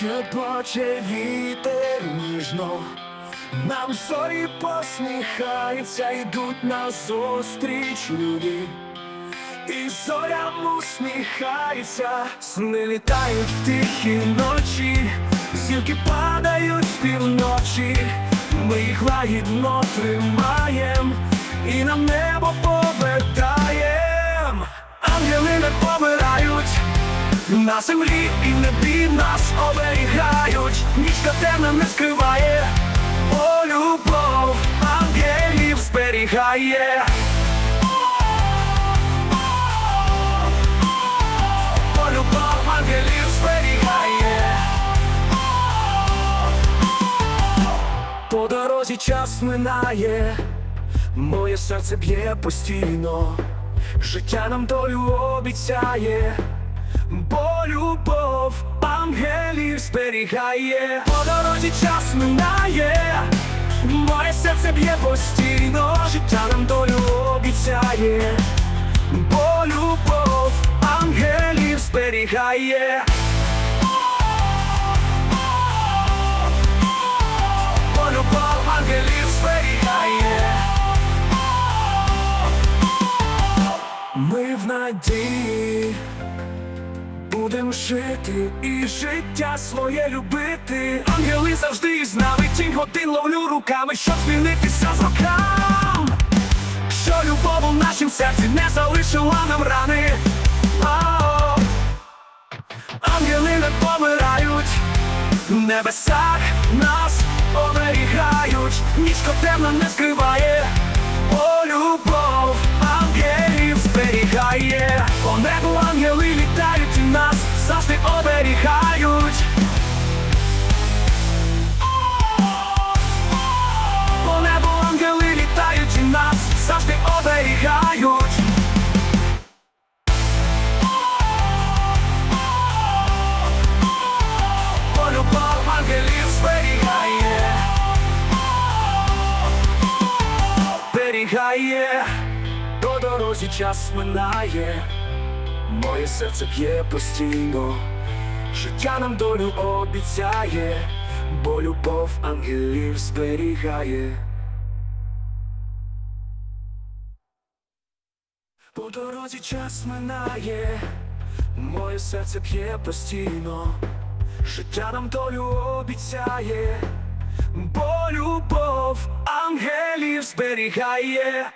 Шепоче вітер ніжно, нам зорі посміхаються, йдуть назустріч люди, і зорям усміхаються, сни літають в тихі ночі, зірки падають з півночі, ми їх лагідно тримаєм, і на небо повертаєм, На землі і небі нас оберігають, нічка темна не скриває, о, любов ангелів зберігає. О, любов ангелів зберігає. По дорозі час минає, моє серце б'є постійно, життя нам долю обіцяє. Ангелів зберігає, по дорозі час минає, моє серце б'є постійно, життя нам долю обіцяє, бо любов ангелів зберігає. Бо любов ангелів зберігає. Ми в надії Будем жити і життя своє любити. Ангели завжди з нами тінь годин ловлю руками, щоб змінитися з рокам. Що любов у нашім серці не залишила нам рани. Ао. Ангели не помирають, в небесах нас оберігають, нічко темна не скриває, зберігає, до дорозі час минає, моє серце п'є постійно, життя нам долю обіцяє, бо любов ангелів зберігає. По дорозі час минає, моє серце п'є постійно, життя нам долю обіцяє, бо любов зберігає.